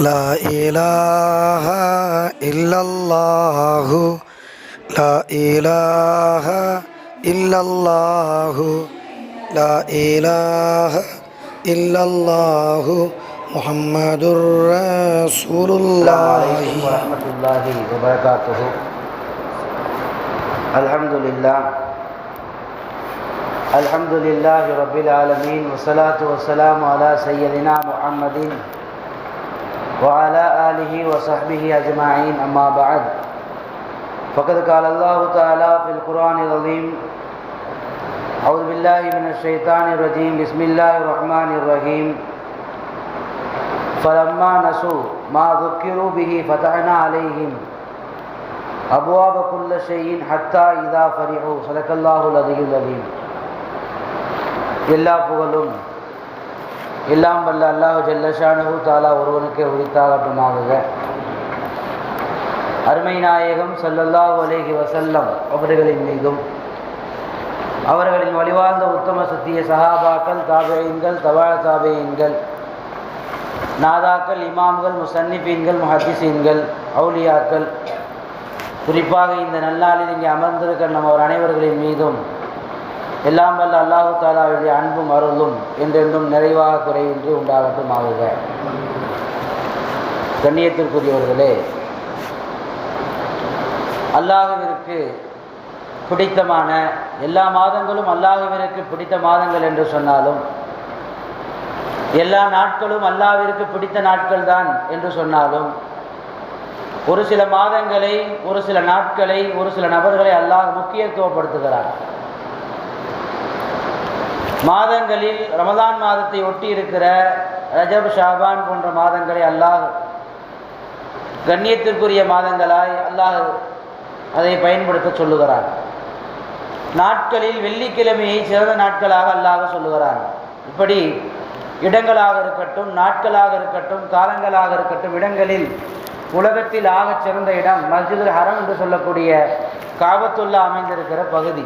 لا إله إلا الله. لا إله إلا الله. لا إله إلا الله. محمد رسول الله. ورحمة الله وبركاته. الحمد لله. الحمد لله رب العالمين. والصلاة والسلام على سيدنا محمد وعلى آله وصحبه أجمعين أما بعد فقد قال الله تعالى في القرآن العظيم أعوذ بالله من الشيطان الرجيم بسم الله الرحمن الرحيم فلما نسوا ما ذكروا به فتحنا عليهم أبواب كل شيء حتى إذا فرحوا صدق الله العلي العظيم எல்லா புகழும் எல்லாம் வல்ல அல்லாஹ் ஜல்லஷானு தாலா ஒருவனுக்கே உரித்தாகட்டுமாக அருமை நாயகம் சல்லல்லாஹ் அலேஹி வசல்லம் அவர்களின் மீதும் அவர்களின் வழிவாழ்ந்த உத்தம சத்திய சஹாபாக்கள் தாபேயன்கள் தவா தாபேயன்கள் நாதாக்கள் இமாம்கள் முசன்னிபீன்கள் முஹதிசீன்கள் அவுலியாக்கள் குறிப்பாக இந்த நல்லாளில் இங்கே அமர்ந்திருக்கிற நம்ம அவர் அனைவர்களின் மீதும் எல்லாம் வல்ல அல்லாஹு தாலாவுடைய அன்பும் அருளும் என்றென்றும் நிறைவாக குறையின்றி உண்டாகட்டும் ஆகுக கண்ணியத்திற்குரியவர்களே அல்லாஹுவிற்கு பிடித்தமான எல்லா மாதங்களும் அல்லாஹுவிற்கு பிடித்த மாதங்கள் என்று சொன்னாலும் எல்லா நாட்களும் அல்லாவிற்கு பிடித்த நாட்கள் தான் என்று சொன்னாலும் ஒரு சில மாதங்களை ஒரு சில நாட்களை ஒரு சில நபர்களை அல்லாஹ் முக்கியத்துவப்படுத்துகிறார் மாதங்களில் ரமதான் மாதத்தை ஒட்டி இருக்கிற ரஜப் ஷாபான் போன்ற மாதங்களை அல்லாஹ் கண்ணியத்திற்குரிய மாதங்களாய் அல்லாஹ் அதை பயன்படுத்த சொல்லுகிறார் நாட்களில் வெள்ளிக்கிழமையை சிறந்த நாட்களாக அல்லாஹ் சொல்லுகிறார் இப்படி இடங்களாக இருக்கட்டும் நாட்களாக இருக்கட்டும் காலங்களாக இருக்கட்டும் இடங்களில் உலகத்தில் ஆகச் சிறந்த இடம் மஸ்ஜிதுல் ஹரம் என்று சொல்லக்கூடிய காபத்துல்லா அமைந்திருக்கிற பகுதி.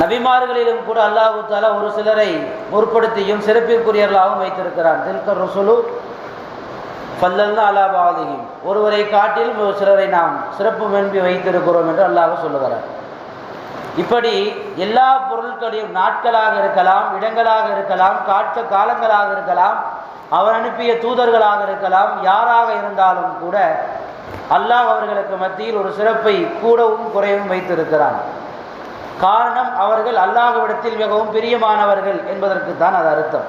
நபிமார்களிலும் கூட அல்லாஹு தாலா ஒரு சிலரை முற்படுத்தியும் சிறப்பிற்குரியவர்களாகவும் வைத்திருக்கிறான். தில்கர் ருசுலு பல்லல்னா அலாபாதியும் ஒருவரை காட்டிலும் ஒரு சிலரை நாம் சிறப்பு மென்பி வைத்திருக்கிறோம் என்று அல்லாஹ் சொல்லுகிறார். இப்படி எல்லா பொருட்களையும் நாட்களாக இருக்கலாம் இடங்களாக இருக்கலாம் காட்ச காலங்களாக இருக்கலாம் அவர் அனுப்பிய தூதர்களாக இருக்கலாம் யாராக இருந்தாலும் கூட அல்லாஹ் அவர்களுக்கு மத்தியில் ஒரு சிறப்பை கூடவும் குறைவும் வைத்திருக்கிறான். காரணம் அவர்கள் அல்லாஹுவிடத்தில் மிகவும் பிரியமானவர்கள் என்பதற்கு தான் அது அர்த்தம்.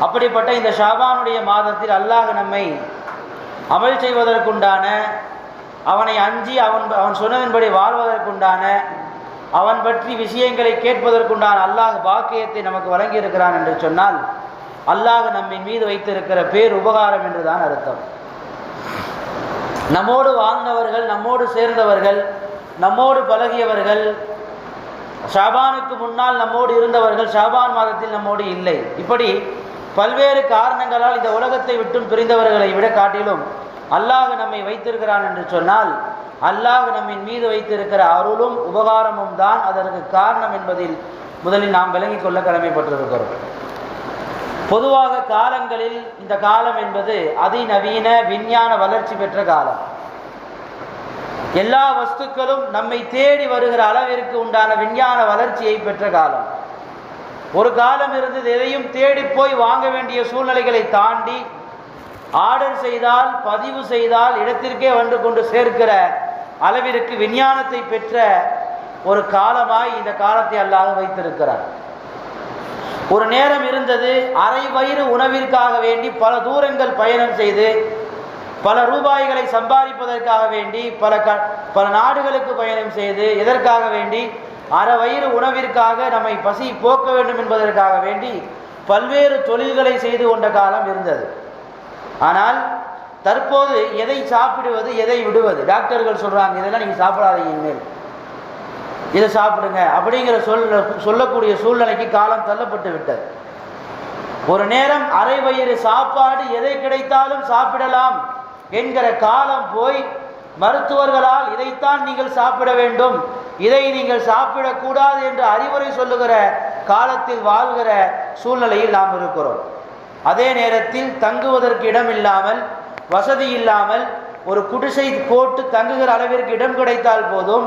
அப்படிப்பட்ட இந்த ஷாபானுடைய மாதத்தில் அல்லாஹ் நம்மை அமல் செய்வதற்குண்டான அவனை அஞ்சி அவன் அவன் சொன்னதன்படி வாழ்வதற்குண்டான அவன் பற்றி விஷயங்களை கேட்பதற்குண்டான அல்லாஹ் பாக்கியத்தை நமக்கு வழங்கியிருக்கிறான் என்று சொன்னால் அல்லாஹ் நம்மின் மீது வைத்திருக்கிற பேர் உபகாரம் என்றுதான் அர்த்தம். நம்மோடு வாழ்ந்தவர்கள் நம்மோடு சேர்ந்தவர்கள் நம்மோடு பழகியவர்கள் ஷாபானுக்கு முன்னால் நம்மோடு இருந்தவர்கள் ஷாபான் மாதத்தில் நம்மோடு இல்லை. இப்படி பல்வேறு காரணங்களால் இந்த உலகத்தை விட்டும் பிரிந்தவர்களை விட காட்டிலும் அல்லாஹ் நம்மை வைத்திருக்கிறான் என்று சொன்னால் அல்லாஹ் நம்மின் மீது வைத்திருக்கிற அருளும் உபகாரமும் தான் அதற்கு காரணம் என்பதில் முதலில் நாம் விளங்கிக் கொள்ள கடமைப்பட்டிருக்கிறோம். பொதுவாக காலங்களில் இந்த காலம் என்பது அதிநவீன விஞ்ஞான வளர்ச்சி பெற்ற காலம். எல்லா வஸ்துக்களும் நம்மை தேடி வருகிற அளவிற்கு உண்டான விஞ்ஞான வளர்ச்சியை பெற்ற காலம். ஒரு காலம் இருந்தது எதையும் தேடி போய் வாங்க வேண்டிய சூழ்நிலைகளை தாண்டி ஆர்டர் செய்தால் பதிவு செய்தால் இடத்திற்கே வந்து கொண்டு சேர்க்கிற அளவிற்கு விஞ்ஞானத்தை பெற்ற ஒரு காலமாய் இந்த காலத்தை அல்லாத வைத்திருக்கிறார். ஒரு நேரம் இருந்தது அரை வயிறு உணவிற்காக வேண்டி பல தூரங்கள் பயணம் செய்து பல ரூபாய்களை சம்பாதிப்பதற்காக வேண்டி பல க பல நாடுகளுக்கு பயணம் செய்து எதற்காக வேண்டி அரை வயிறு உணவிற்காக நம்மை பசி போக்க வேண்டும் என்பதற்காக வேண்டி பல்வேறு தொழில்களை செய்து கொண்ட காலம் இருந்தது. ஆனால் தற்போது எதை சாப்பிடுவது எதை விடுவது? டாக்டர்கள் சொல்கிறாங்க இதெல்லாம் நீங்கள் சாப்பிடாதீங்க இனிமேல். இதை சாப்பிடுங்க. அப்படிங்கிற சொல் சொல்லக்கூடிய சூழ்நிலைக்கு காலம் தள்ளப்பட்டு விட்டது. ஒரு நேரம் அரை வயிறு சாப்பாடு எதை கிடைத்தாலும் சாப்பிடலாம். என்கிற காலம் போய் மருத்துவர்களால் இதைத்தான் நீங்கள் சாப்பிட வேண்டும். இதை நீங்கள் சாப்பிடக்கூடாது என்று அறிவுரை சொல்லுகிற காலத்தில் வாழ்கிற சூழ்நிலையில் நாம் இருக்கிறோம். அதே நேரத்தில் தங்குவதற்கு இடம் இல்லாமல் வசதி இல்லாமல் ஒரு குடிசை போட்டு தங்குகிற அளவிற்கு இடம் கிடைத்தால் போதும்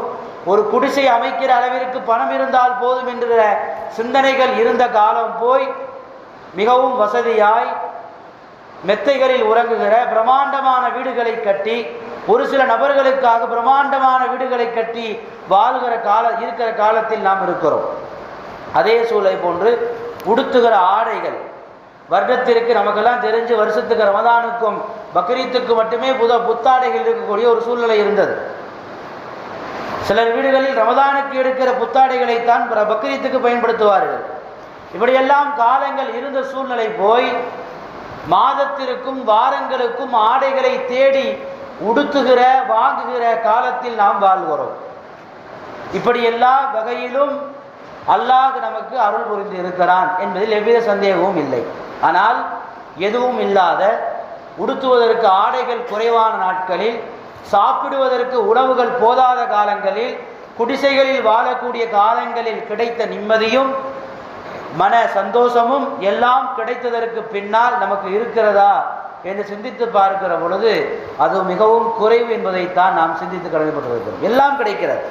ஒரு குடிசை அமைக்கிற அளவிற்கு பணம் இருந்தால் போதும் என்கிற சிந்தனைகள் இருந்த காலம் போய் மிகவும் வசதியாய் மெத்தைகளில் உறங்குகிற பிரமாண்டமான வீடுகளை கட்டி ஒரு சில நபர்களுக்காக பிரமாண்டமான வீடுகளை கட்டி வாழ்கிற கால இருக்கிற காலத்தில் நாம் இருக்கிறோம். அதே சூழலை போன்று உடுத்துகிற ஆடைகள். வருடத்திற்கு நமக்கெல்லாம் தெரிஞ்சு வருஷத்துக்கு ரமதானுக்கும் பக்ரீத்துக்கு மட்டுமே புத புத்தாடைகள் இருக்கக்கூடிய ஒரு சூழ்நிலை இருந்தது. சிலர் வீடுகளில் ரமதானுக்கு எடுக்கிற புத்தாடைகளைத்தான் பிற பக்ரீத்துக்கு பயன்படுத்துவார்கள். இப்படியெல்லாம் காலங்கள் இருந்த சூழ்நிலை போய் மாதத்திற்கும் வாரங்களுக்கும் ஆடைகளை தேடி உடுத்துகிற வாங்குகிற காலத்தில் நாம் வாழ்கிறோம். இப்படி எல்லா வகையிலும் அல்லாஹ் நமக்கு அருள் புரிந்து இருக்கிறான் என்பதில் எவ்வித சந்தேகமும் இல்லை. ஆனால் எதுவும் இல்லாத உடுத்துவதற்கு ஆடைகள் குறைவான நாட்களில் சாப்பிடுவதற்கு உணவுகள் போதாத காலங்களில் குடிசைகளில் வாழக்கூடிய காலங்களில் கிடைத்த நிம்மதியும் மன சந்தோஷமும் எல்லாம் கிடைத்ததற்கு பின்னால் நமக்கு இருக்கிறதா என்று சிந்தித்து பார்க்கிற பொழுது அது மிகவும் குறைவு என்பதைத்தான் நாம் சிந்தித்து கடமைப்பட்டிருக்கிறோம். எல்லாம் கிடைக்கிறது.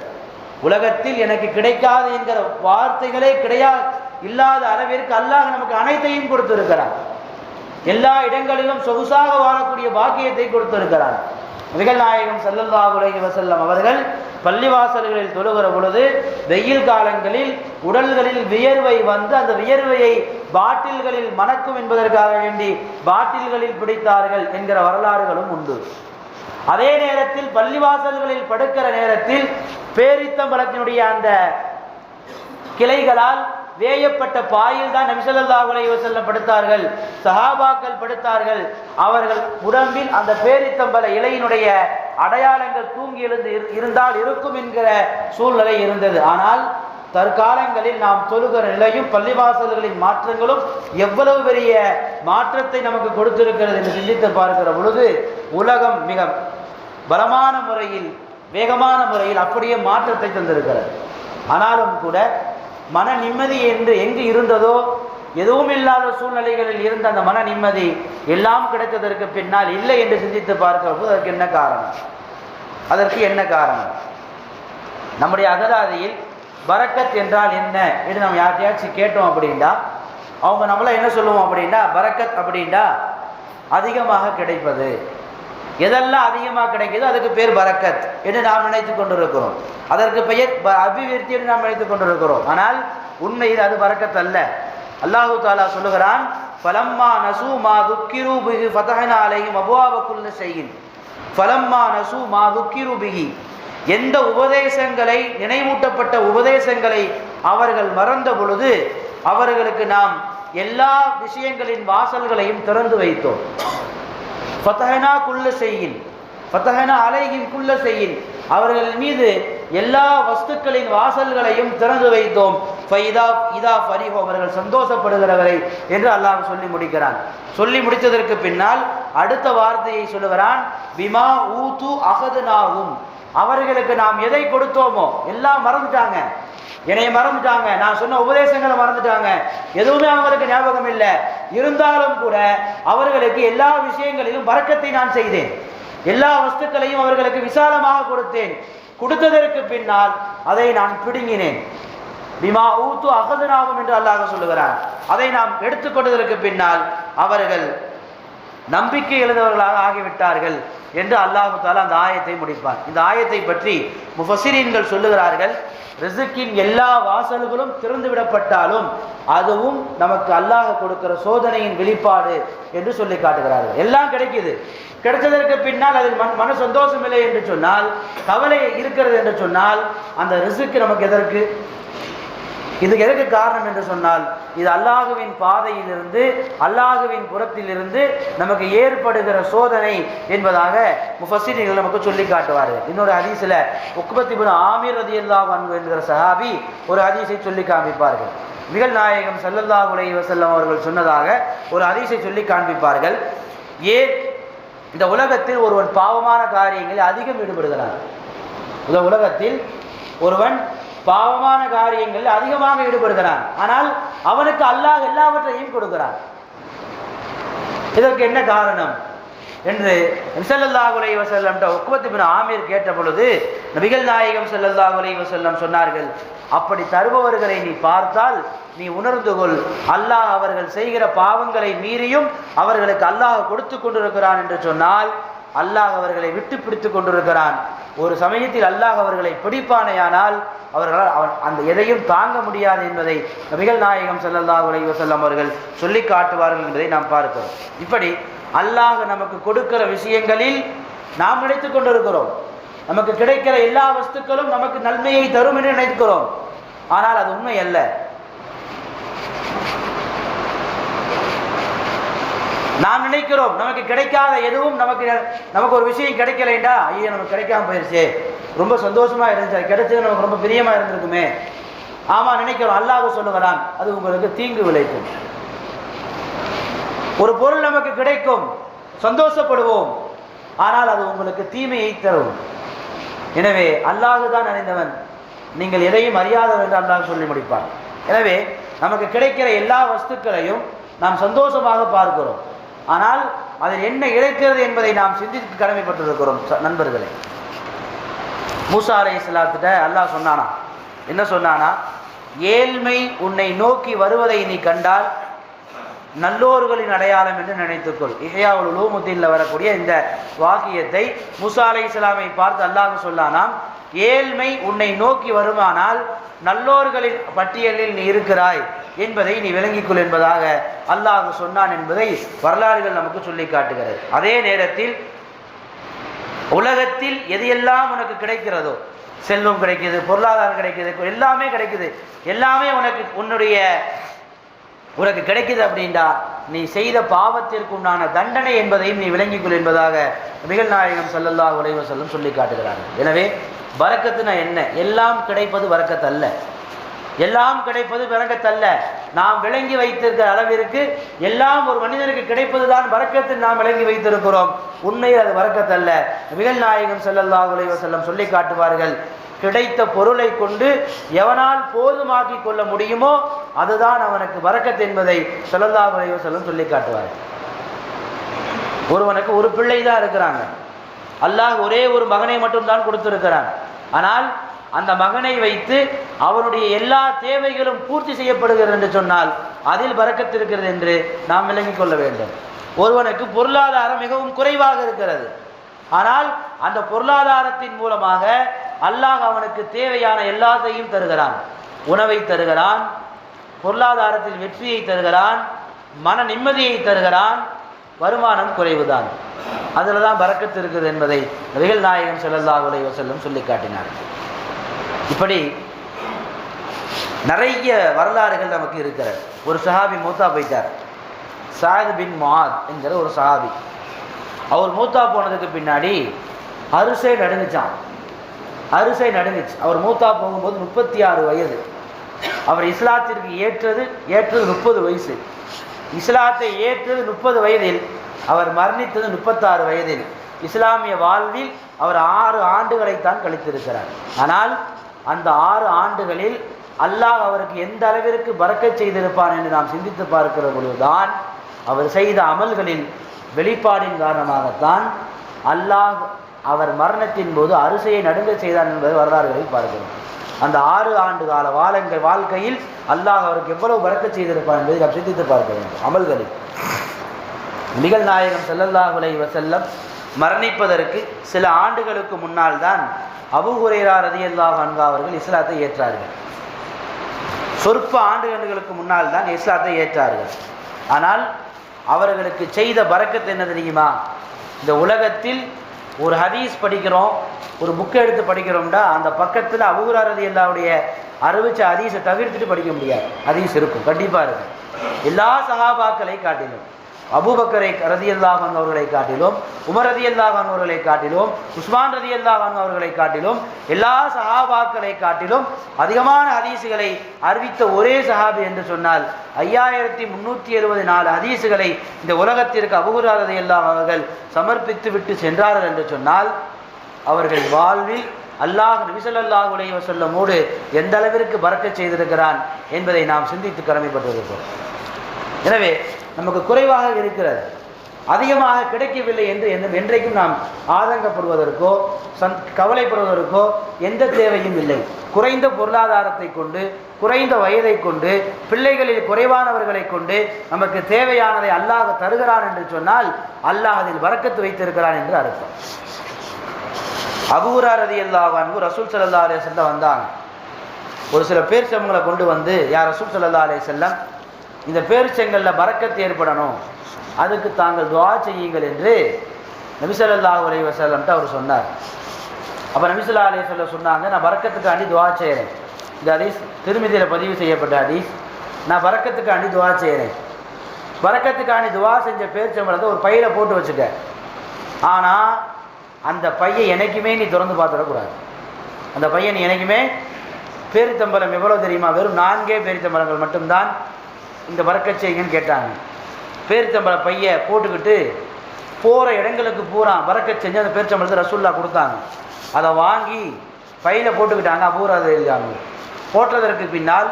உலகத்தில் எனக்கு கிடைக்காது என்கிற வார்த்தைகளே கிடையாது. இல்லாத அளவிற்கு அல்லாஹ் நமக்கு அனைத்தையும் கொடுத்திருக்கிறான். எல்லா இடங்களிலும் சொகுசாக வாழக்கூடிய பாக்கியத்தை கொடுத்திருக்கிறான். நிகழ்நாயகம் செல்லல்லா உலகி வசல்லம் அவர்கள் பள்ளிவாசல்களில் தொழுகிற பொழுது வெயில் காலங்களில் உடல்களில் வியர்வை வந்து அந்த வியர்வையை பாட்டில்களில் மணக்கும் என்பதற்காக வேண்டி பாட்டில்களில் பிடித்தார்கள் என்கிற வரலாறுகளும் உண்டு. அதே நேரத்தில் பள்ளிவாசல்களில் படுக்கிற நேரத்தில் பேரித்தம்பலத்தினுடைய அந்த கிளைகளால் வேயப்பட்ட பாயில் தான் நபிசல்லாஹு அலைஹி படுத்தார்கள். சஹாபாக்கள் படுத்தார்கள். அவர்கள் உடம்பில் அந்த பேரித்தம்பல இலையினுடைய அடையாளங்கள் தூங்கி எழுந்து இரு- இருந்தால் இருக்கும் என்கிற சூழ்நிலை இருந்தது. ஆனால் தற்காலங்களில் நாம் தொழுகிற நிலையும் பள்ளிவாசல்களின் மாற்றங்களும் எவ்வளவு பெரிய மாற்றத்தை நமக்கு கொடுத்திருக்கிறது என்று சிந்தித்து பார்க்கிற பொழுது உலகம் மிக பலமான முறையில் வேகமான முறையில் அப்படியே மாற்றத்தை தந்திருக்கிறது. ஆனாலும் கூட மன நிம்மதி என்று எங்கு இருந்ததோ எதுவும் இல்லாத சூழ்நிலைகளில் இருந்த அந்த மன நிம்மதி எல்லாம் கிடைத்ததற்கு பின்னால் இல்லை என்று சிந்தித்து பார்க்கிற போது அதற்கு என்ன காரணம்? அதற்கு என்ன காரணம்? நம்முடைய அகராதியில் பரக்கத் என்றால் என்ன என்று நம்ம யார்கிட்டயாச்சும் கேட்டோம் அப்படின்னா அவங்க நம்மள என்ன சொல்லுவோம் அப்படின்னா பரக்கத் அப்படின்னா அதிகமாக கிடைப்பது. எதெல்லாம் அதிகமாக கிடைக்குதோ அதுக்கு பேர் பரக்கத் என்று நாம் நினைத்து கொண்டிருக்கிறோம். அதற்கு பெயர் ப- அபிவிருத்தி என்று நாம் நினைத்து கொண்டிருக்கிறோம். ஆனால் உண்மையில் அது பரக்கத் அல்ல. அல்லாஹு தாலா சொல்லுகிறான் ஃபலம்மா நசு மா துக்கிரு பிகு ஃபதஹனா அலைஹிம் அபுவாப செய்யின் ஃபலம்மா நசு மா துக்கிரு பிகி எந்த உபதேசங்களை நினைவூட்டப்பட்ட உபதேசங்களை அவர்கள் மறந்த பொழுது அவர்களுக்கு நாம் எல்லா விஷயங்களின் வாசல்களையும் திறந்து வைத்தோம். ஃபத்தஹனா குள்ள செய்யின் ஃபத்தஹனா அலைகின் குள்ள செய்யின் அவர்கள் மீது எல்லா வஸ்துக்களின் வாசல்களையும் திறந்து வைத்தோம். ஃபைதா இதா ஃபரிஹோ அவர்கள் சந்தோஷப்படுகிறவரை என்று அல்லாஹ் சொல்லி முடிக்கிறான். சொல்லி முடித்ததற்கு பின்னால் அடுத்த வார்த்தையை சொல்லுகிறான் பிமா ஊத்து அகதுனாகும். அவர்களுக்கு நாம் எதை கொடுத்தோமோ எல்லாம் மறந்துட்டாங்க. என்னை மறந்துட்டாங்க. நான் சொன்ன உபதேசங்களை மறந்துட்டாங்க. எதுவுமே அவங்களுக்கு ஞாபகம் இல்லை. இருந்தாலும் கூட அவர்களுக்கு எல்லா விஷயங்களிலும் வரக்கத்தை நான் செய்தேன். எல்லா வஸ்துக்களையும் அவர்களுக்கு விசாலமாக கொடுத்தேன். கொடுத்ததற்கு பின்னால் அதை நான் பிடுங்கினேன். பிமா ஊத்து அகதுனாகும் என்று அல்லாஹ் சொல்லுகிறார் அதை நாம் எடுத்துக்கொண்டதற்கு பின்னால் அவர்கள் நம்பிக்கை எழுதவர்களாக ஆகிவிட்டார்கள் என்று அல்லாஹு தாலா அந்த ஆயத்தை முடிப்பார். இந்த ஆயத்தை பற்றி முஃபசிரீன்கள் சொல்லுகிறார்கள் ரிசுக்கின் எல்லா வாசல்களும் திறந்து விடப்பட்டாலும் அதுவும் நமக்கு அல்லாஹ் கொடுக்கிற சோதனையின் வெளிப்பாடு என்று சொல்லி காட்டுகிறார்கள். எல்லாம் கிடைக்குது. கிடைச்சதற்கு பின்னால் அதில் மன மன சந்தோஷம் இல்லை என்று சொன்னால் கவலை இருக்கிறது என்று சொன்னால் அந்த ரிசுக்கு நமக்கு எதற்கு? இதுக்கு எதற்கு காரணம் என்று சொன்னால் இது அல்லாஹுவின் பாதையிலிருந்து அல்லாஹுவின் புறத்திலிருந்து நமக்கு ஏற்படுகிற சோதனை என்பதாக முஃபசிரிகள் நமக்கு சொல்லி காட்டுவார்கள். இன்னொரு ஹதீஸில் உக்பத்திபுன் ஆமீர் ரதி அல்லாஹ் என்கிற சஹாபி ஒரு ஹதீஸை சொல்லி காண்பிப்பார்கள். மிகல் நாயகம் ஸல்லல்லாஹு அலைஹி வஸல்லம் அவர்கள் சொன்னதாக ஒரு ஹதீஸை சொல்லி காண்பிப்பார்கள். ஏன்? இந்த உலகத்தில் ஒருவன் பாவமான காரியங்களில் அதிகம் ஈடுபடுகிறான். இந்த உலகத்தில் ஒருவன் பாவமான காரியங்களில் அதிகமாக ஈடுபடுகிறான். ஆனால் அவனுக்கு அல்லாஹ் எல்லாவற்றையும் கொடுக்கிறான். இதற்கு என்ன காரணம்? என்று ஸல்லல்லாஹு அலைஹி வஸல்லம் ஆமீர் கேட்ட பொழுது நபிகள் நாயகம் ஸல்லல்லாஹு வசல்லம் சொன்னார்கள் அப்படி தருபவர்களை நீ பார்த்தால் நீ உணர்ந்து கொள். அல்லாஹ் அவர்கள் செய்கிற பாவங்களை மீறியும் அவர்களுக்கு அல்லாஹ் கொடுத்து கொண்டிருக்கிறான் என்று சொன்னால் அல்லாஹ் அவர்களை விட்டு பிடித்து கொண்டிருக்கிறான். ஒரு சமயத்தில் அல்லாஹ் அவர்களை பிடிப்பானேயானால் அவர்களால் அவன் அந்த எதையும் தாங்க முடியாது என்பதை மிகல் நாயகம் செல்லல்லா அலைஹி வஸல்லம் அவர்கள் சொல்லி காட்டுவார்கள் என்பதை நாம் பார்க்கிறோம். இப்படி அல்லாஹ் நமக்கு கொடுக்கிற விஷயங்களில் நாம் நினைத்து கொண்டிருக்கிறோம். நமக்கு கிடைக்கிற எல்லா வஸ்துக்களும் நமக்கு நன்மையை தரும் என்று நினைக்கிறோம் ஆனால் அது உண்மை அல்ல. நாம் நினைக்கிறோம் நமக்கு கிடைக்காத எதுவும் நமக்கு நமக்கு ஒரு விஷயம் கிடைக்கலைண்டா? ஐயோ நமக்கு கிடைக்காம போயிருச்சு. ரொம்ப சந்தோஷமா இருந்துச்சு. அது கிடைச்சது நமக்கு ரொம்ப பிரியமா இருந்திருக்குமே. ஆமா நினைக்கிறோம். அல்லாஹ் சொல்லுகிறான் அது உங்களுக்கு தீங்கு விளைக்கும் ஒரு பொருள் நமக்கு கிடைக்கும் சந்தோஷப்படுவோம் ஆனால் அது உங்களுக்கு தீமையை தரும். எனவே அல்லாஹு தான் அறிந்தவன். நீங்கள் எதையும் அறியாதவன் என்று அல்லாஹ் சொல்லி முடிப்பான். எனவே நமக்கு கிடைக்கிற எல்லா வஸ்துக்களையும் நாம் சந்தோஷமாக பார்க்கிறோம். ஆனால் அதில் என்ன இழைக்கிறது என்பதை நாம் சிந்தித்து கடமைப்பட்டிருக்கிறோம் ச- நண்பர்களே. மூசா அலை இஸ்லாத்திட்ட அல்லாஹ் சொன்னானா? என்ன சொன்னானா? ஏழ்மை உன்னை நோக்கி வருவதை நீ கண்டால் நல்லோர்களின் அடையாளம் என்று நினைத்துக்கொள். இஹ்யாவுல் உலூமுத்தீன்ல வரக்கூடிய இந்த வாக்கியத்தை மூசா அலை இஸ்லாமை பார்த்து அல்லாஹ் சொல்லானாம் ஏழ்மை உன்னை நோக்கி வருமானால் நல்லோர்களின் பட்டியலில் நீ இருக்கிறாய் என்பதை நீ விளங்கிக்கொள் என்பதாக அல்லாஹ் சொன்னான் என்பதை வரலாறுகள் நமக்கு சொல்லி காட்டுகிறது. அதே நேரத்தில் உலகத்தில் எதையெல்லாம் உனக்கு கிடைக்கிறதோ செல்வம் கிடைக்கிது பொருளாதாரம் கிடைக்கிது எல்லாமே கிடைக்குது எல்லாமே உனக்கு உன்னுடைய உனக்கு கிடைக்குது அப்படின்டா நீ செய்த பாவத்திற்கு உண்டான தண்டனை என்பதையும் நீ விளங்கிக்குள் என்பதாக நபிகள் நாயகம் ஸல்லல்லாஹு அலைஹி செல்லும் சொல்லி காட்டுகிறார்கள். எனவே பரக்கத்துனா என்ன? எல்லாம் கிடைப்பது வரக்கத்தல்ல. எல்லாம் கிடைப்பது பரக்கத்தல்ல நாம் விளங்கி வைத்திருக்கிற அளவிற்கு எல்லாம் ஒரு மனிதனுக்கு கிடைப்பது தான் வரக்கத்தில் நாம் விளங்கி வைத்திருக்கிறோம். உண்மையில் அது வரக்கத்தல்ல. மிகல் நாயகம் ஸல்லல்லாஹு செல்லம் சொல்லி காட்டுவார்கள் கிடைத்த பொருளை கொண்டு எவனால் போதுமாக்கி கொள்ள முடியுமோ அதுதான் அவனுக்கு வரக்கத் என்பதை ஸல்லல்லாஹு செல்லம் சொல்லி காட்டுவார்கள். ஒருவனுக்கு ஒரு பிள்ளை தான் இருக்கிறாங்க. அல்லாஹ் ஒரே ஒரு மகனை மட்டும்தான் கொடுத்துருக்கிறான். ஆனால் அந்த மகனை வைத்து அவனுடைய எல்லா தேவைகளும் பூர்த்தி செய்யப்படுகிறது என்று சொன்னால் அதில் பறக்கத்து இருக்கிறது என்று நாம் விளங்கிக் கொள்ள வேண்டும். ஒருவனுக்கு பொருளாதாரம் மிகவும் குறைவாக இருக்கிறது. ஆனால் அந்த பொருளாதாரத்தின் மூலமாக அல்லாஹ் அவனுக்கு தேவையான எல்லாத்தையும் தருகிறான். உணவை தருகிறான் பொருளாதாரத்தில் வெற்றியை தருகிறான் மன நிம்மதியை தருகிறான் வருமானம் குறைவுதான். அதில் தான் பறக்கத்து இருக்குது என்பதை நபிகள் நாயகம் ஸல்லல்லாஹு அலைஹி செல்லும் சொல்லி காட்டினார். இப்படி நிறைய வரலாறுகள் நமக்கு இருக்கிறது. ஒரு சஹாபி மூத்தா போயிட்டார். சாயத் பின் முஆத் என்கிற ஒரு சஹாபி. அவர் மூத்தா போனதுக்கு பின்னாடி அரிசை நடுங்குச்சான் அரிசை நடுங்குச்சு. அவர் மூத்தா போகும்போது முப்பத்தி ஆறு வயது. அவர் இஸ்லாத்திற்கு ஏற்றது ஏற்றது முப்பது வயசு. இஸ்லாத்தை ஏற்றது முப்பது வயதில் அவர் மரணித்தது முப்பத்தாறு வயதில். இஸ்லாமிய வாழ்வில் அவர் ஆறு ஆண்டுகளைத்தான் கழித்திருக்கிறார். ஆனால் அந்த ஆறு ஆண்டுகளில் அல்லாஹ் அவருக்கு எந்த அளவிற்கு பறக்கச் செய்திருப்பான் என்று நாம் சிந்தித்து பார்க்கிற பொழுதுதான் அவர் செய்த அமல்களின் வெளிப்பாடின் காரணமாகத்தான் அல்லாஹ் அவர் மரணத்தின் போது அரிசையை நடுங்க செய்தான் என்பதை வரலாறுகளில் பார்க்கிறோம். அந்த ஆறு ஆண்டு கால வாழங்கள் வாழ்க்கையில் அல்லாஹ் அவருக்கு எவ்வளவு வரக்க செய்திருப்பார் என்பதை நாம் சிந்தித்து பார்க்க வேண்டும். அமல்களில். நிகழ் நாயகம் ஸல்லல்லாஹு மரணிப்பதற்கு சில ஆண்டுகளுக்கு முன்னால் தான் அபு ரதி அல்லாஹ் அன்ஹு அவர்கள் இஸ்லாத்தை ஏற்றார்கள். சொற்ப ஆண்டுகளுக்கு முன்னால் தான் இஸ்லாத்தை ஏற்றார்கள். ஆனால் அவர்களுக்கு செய்த பறக்கத்து என்ன தெரியுமா? இந்த உலகத்தில் ஒரு ஹதீஸ் படிக்கிறோம் ஒரு புக்கை எடுத்து படிக்கிறோம்னா அந்த பக்கத்தில் அபூரா எல்லாவுடைய அறிவிச்ச ஹதீஸை தவிர்த்துட்டு படிக்க முடியாது. ஹதீஸ் இருக்கும் கண்டிப்பாக இருக்கும். எல்லா சகாபாக்களை காட்டிலும் அபூபக்கரை ரதி அல்லாஹன் அவர்களை காட்டிலும் உமர் ரதி அல்லாஹன் அவர்களை காட்டிலும் உஸ்மான் ரதி அல்லாஹன் அவர்களை காட்டிலும் எல்லா சஹாபாக்களை காட்டிலும் அதிகமான ஹதீசுகளை அறிவித்த ஒரே சஹாபி என்று சொன்னால் ஐயாயிரத்தி முந்நூற்றி எழுபது நாலு ஹதீசுகளை இந்த உலகத்திற்கு அபுகுரா ரதி அல்லாஹ் அவர்கள் சமர்ப்பித்து விட்டு சென்றார்கள் என்று சொன்னால் அவர்கள் வாழ்வில் அல்லாஹ் நபிசல்லாஹ் உலைஹி மூடு எந்த அளவிற்கு பறக்க செய்திருக்கிறான் என்பதை நாம் சிந்தித்து கடமைப்பட்டிருக்கிறோம் எனவே நமக்கு குறைவாக இருக்கிறது. அதிகமாக கிடைக்கவில்லை என்று என்றைக்கும் நாம் ஆதங்கப்படுவதற்கோ சந் கவலைப்படுவதற்கோ எந்த தேவையும் இல்லை. குறைந்த பொருளாதாரத்தை கொண்டு குறைந்த வயதை கொண்டு பிள்ளைகளில் குறைவானவர்களை கொண்டு நமக்கு தேவையானதை அல்லாஹ் தருகிறான் என்று சொன்னால் அல்லாஹ் அதில் வரக்கத்து வைத்திருக்கிறான் என்று அர்த்தம். அபூரா ரதி அல்லாஹ் ரசூல் சல்லா அலே செல்லம் வந்தாங்க ஒரு சில பேர் செம்மங்களை கொண்டு வந்து யார் ரசூல் சல்லா அலே செல்லம் இந்த பேரிச்செங்கல்ல பறக்கத்து ஏற்படணும். அதுக்கு தாங்கள் துவா செய்யுங்கள் என்று நபிசல்லா அலி வசல்லம்ட்டு அவர் சொன்னார். அப்போ நபிசுல்லா அலி சொல்ல சொன்னாங்க நான் பறக்கத்துக்காண்டி துவா செய்கிறேன் இந்த ஹதீஸ் திருமதியில் பதிவு செய்யப்பட்ட ஹதீஸ். நான் பறக்கத்துக்காண்டி துவா செய்கிறேன் பறக்கத்துக்காண்டி துவா செஞ்ச பேரிச்சம்பளத்தை ஒரு பையில போட்டு வச்சுக்க ஆனால் அந்த பையை என்னைக்குமே நீ திறந்து பார்த்துடக்கூடாது. அந்த பையன் என்னைக்குமே பேரித்தம்பலம் எவ்வளோ தெரியுமா? வெறும் நான்கே பேரித்தம்பலங்கள் மட்டும்தான். இந்த வரக்கச் செய்யுங்கன்னு கேட்டாங்க. பேரித்தம்பல பைய போட்டுக்கிட்டு போகிற இடங்களுக்கு பூரா வரக்கச் செஞ்சு அந்த பேரிச்சம்பளத்தை ரசுல்லா கொடுத்தாங்க. அதை வாங்கி பையில் போட்டுக்கிட்டாங்க அபூராத இருக்காங்க போட்டதற்கு பின்னால்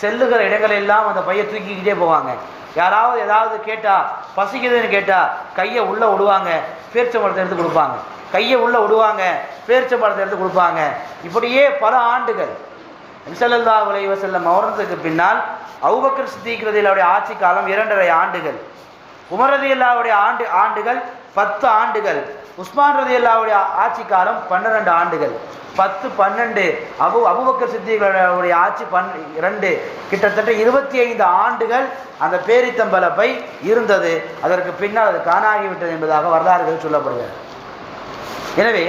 செல்லுகிற இடங்களெல்லாம் அந்த பையை தூக்கிக்கிட்டே போவாங்க. யாராவது ஏதாவது கேட்டால் பசிக்குதுன்னு கேட்டால் கையை உள்ளே விடுவாங்க பேரிச்சம்பழத்தை எடுத்து கொடுப்பாங்க. கையை உள்ளே விடுவாங்க பேரிச்சம்பழத்தை எடுத்து கொடுப்பாங்க. இப்படியே பல ஆண்டுகள். விசலல்லா உலைவ செல்லம் மௌனத்துக்கு பின்னால் அவுபக்கர் சித்திக்கிறதில் ஆட்சி காலம் இரண்டரை ஆண்டுகள். உமரதி அல்லாவுடைய ஆண்டு ஆண்டுகள் பத்து ஆண்டுகள். உஸ்மான் ரதி அல்லாவுடைய ஆட்சி காலம் பன்னிரெண்டு ஆண்டுகள். பத்து பன்னெண்டு. அபு அபுபக்கர் சித்திகளுடைய ஆட்சி பன் இரண்டு. கிட்டத்தட்ட இருபத்தி ஐந்து ஆண்டுகள் அந்த பேரித்தம்பல பை இருந்தது. அதற்கு பின்னால் அது காணாகிவிட்டது என்பதாக வரலாறுகள் சொல்லப்படுகிறது. எனவே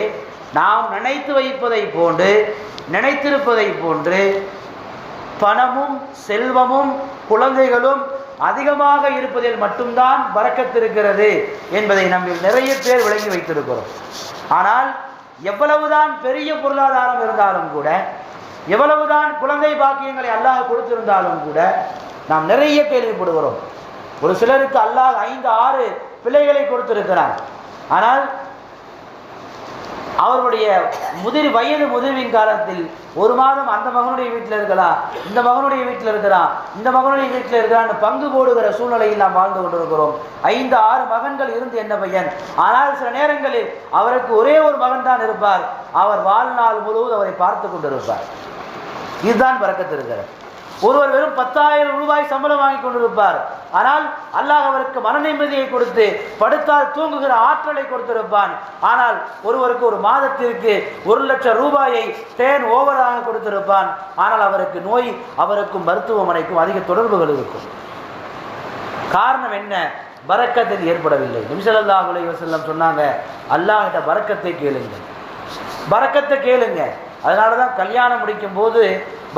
நாம் நினைத்து வைப்பதை போன்று நினைத்திருப்பதை போன்று பணமும் செல்வமும் குழந்தைகளும் அதிகமாக இருப்பதில் மட்டும்தான் பறக்கத்திருக்கிறது என்பதை நம்ம நிறைய பேர் விளங்கி வைத்திருக்கிறோம். ஆனால் எவ்வளவுதான் பெரிய பொருளாதாரம் இருந்தாலும் கூட எவ்வளவுதான் குழந்தை பாக்கியங்களை அல்லாஹ் கொடுத்திருந்தாலும் கூட நாம் நிறைய கேள்விப்படுகிறோம். ஒரு சிலருக்கு அல்லாஹ் ஐந்து ஆறு பிள்ளைகளை கொடுத்திருக்கிறார் ஆனால் அவருடைய முதிர் வயது முதிர்வின் காலத்தில் ஒரு மாதம் அந்த மகனுடைய வீட்டில் இருக்கலாம் இந்த மகனுடைய வீட்டில் இருக்கிறான் இந்த மகனுடைய வீட்டில் இருக்கிறான்னு பங்கு போடுகிற சூழ்நிலையில் நாம் வாழ்ந்து கொண்டிருக்கிறோம். ஐந்து ஆறு மகன்கள் இருந்து என்ன பையன்? ஆனால் சில நேரங்களில் அவருக்கு ஒரே ஒரு மகன் தான் இருப்பார். அவர் வாழ்நாள் முழுவதும் அவரை பார்த்து கொண்டிருப்பார். இதுதான் பறக்கத்திருக்கிறது. ஒருவர் வெறும் பத்தாயிரம் ரூபாய் சம்பளம் வாங்கி கொண்டிருப்பார். ஆனால் அல்லாஹ் அவருக்கு மன நிம்மதியை கொடுத்து படுத்தால் தூங்குகிற ஆற்றலை கொடுத்திருப்பான். ஆனால் ஒருவருக்கு ஒரு மாதத்திற்கு ஒரு லட்சம் ரூபாயை டேன் ஓவராக கொடுத்திருப்பான். ஆனால் அவருக்கு நோய் அவருக்கும் மருத்துவமனைக்கும் அதிக தொடர்புகள் இருக்கும். காரணம் என்ன? பறக்கத்தில் ஏற்படவில்லை. நிமிஷல்லா உலக செல்லம் சொன்னாங்க அல்லாஹிட்ட பறக்கத்தை கேளுங்க பறக்கத்தை கேளுங்க. அதனால தான் கல்யாணம் முடிக்கும் போது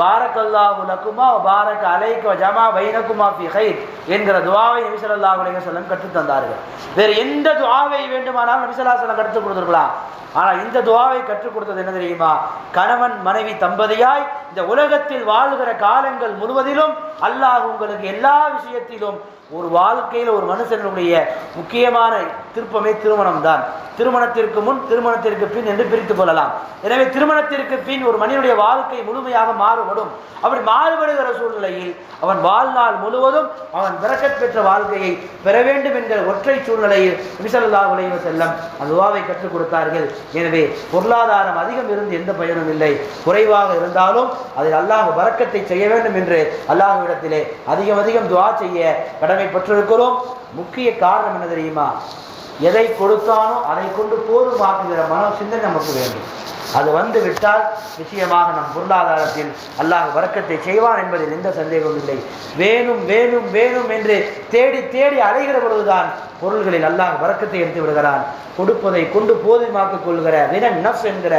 பாரக்கல்லாஹு லக்குமா பாரக் அலைக்க ஜமா பைனக்குமா ஃபி என்கிற துவாவை நபி ஸல்லல்லாஹு அலைஹி கற்றுத் தந்தார்கள் வேறு எந்த துவாவை வேண்டுமானாலும் நபிசல்லா ஸல்லல்லாஹு கற்றுக் கொடுத்துருக்கலாம். ஆனால் இந்த துவாவை கற்றுக் கொடுத்தது என்ன தெரியுமா? கணவன் மனைவி தம்பதியாய் இந்த உலகத்தில் வாழ்கிற காலங்கள் முழுவதிலும் அல்லாஹ் உங்களுக்கு எல்லா விஷயத்திலும் ஒரு வாழ்க்கையில் ஒரு மனுஷனுடைய முக்கியமான திருப்பமே திருமணம் தான் திருமணத்திற்கு முன் திருமணத்திற்கு பின் என்று பிரித்துக் கொள்ளலாம். எனவே திருமணத்திற்கு பின் ஒரு மனிதனுடைய வாழ்க்கை முழுமையாக மாறுபடும். அப்படி மாறுபடுகிற சூழ்நிலையில் அவன் வாழ்நாள் முழுவதும் அவன் பிறக்கத் பெற்ற வாழ்க்கையை பெற வேண்டும் என்கிற ஒற்றை சூழ்நிலையில் விசல்லா உலக செல்லம் அந்த துவாவை கற்றுக் கொடுத்தார்கள். எனவே பொருளாதாரம் அதிகம் இருந்து எந்த பயனும் இல்லை. குறைவாக இருந்தாலும் அதில் அல்லாஹ் வரக்கத்தை செய்ய வேண்டும் என்று அல்லாஹ்விடத்திலே அதிகம் அதிகம் துவா செய்ய கடமைப்பட்டிருக்கிறோம் முக்கிய காரணம் என்ன தெரியுமா? எதை கொடுத்தானோ அதை கொண்டு போதுமாக்குகிற மன சிந்தனை நமக்கு வேண்டும். அது வந்து விட்டால் நிச்சயமாக நம் பொருளாதாரத்தில் அல்லாஹ் வர்க்கத்தை செய்வான் என்பதில் எந்த சந்தேகமும் இல்லை. வேணும் வேணும் வேணும் என்று தேடி தேடி அலைகிற பொழுதுதான் பொருள்களில் அல்லாஹ் வர்க்கத்தை எடுத்து விடுகிறான். கொடுப்பதை கொண்டு போதுமாக்கிக் கொள்கிற வினன் நஃப் என்கிற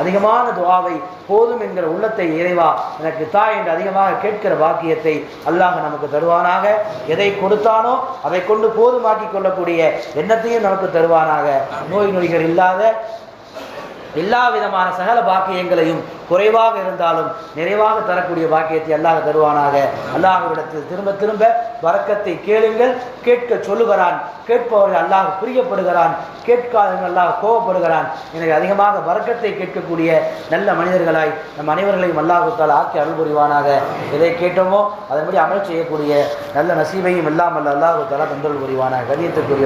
அதிகமான துவாவை போதும் என்கிற உள்ளத்தை இறைவா எனக்கு தா என்று அதிகமாக கேட்கிற பாக்கியத்தை அல்லாஹ் நமக்கு தருவானாக. எதை கொடுத்தானோ அதை கொண்டு போதுமாக்கிக் கொள்ளக்கூடிய எண்ணத்தையும் நமக்கு தருவானாக. நோய் நொடிகள் இல்லாத எல்லா விதமான சகல பாக்கியங்களையும் குறைவாக இருந்தாலும் நிறைவாக தரக்கூடிய பாக்கியத்தை அல்லாஹ் தருவானாக. அல்லாஹ்விடத்தில் திரும்ப திரும்ப வரக்கத்தை கேளுங்கள். கேட்க சொல்லுகிறான். கேட்பவர்கள் அல்லாஹ் பிரியப்படுகிறான். கேட்காதவர்கள் அல்லாஹ் கோபப்படுகிறான். எனவே அதிகமாக வரக்கத்தை கேட்கக்கூடிய நல்ல மனிதர்களாய் நம் அனைவர்களையும் அல்லாஹுத்தால் ஆக்கி அருள் புரிவானாக. எதை கேட்டோமோ அதன்படி அமல் செய்யக்கூடிய நல்ல நசீபையும் இல்லாமல் அல்லாஹு தந்தல் புரிவானாக. கண்ணியத்துக்குரிய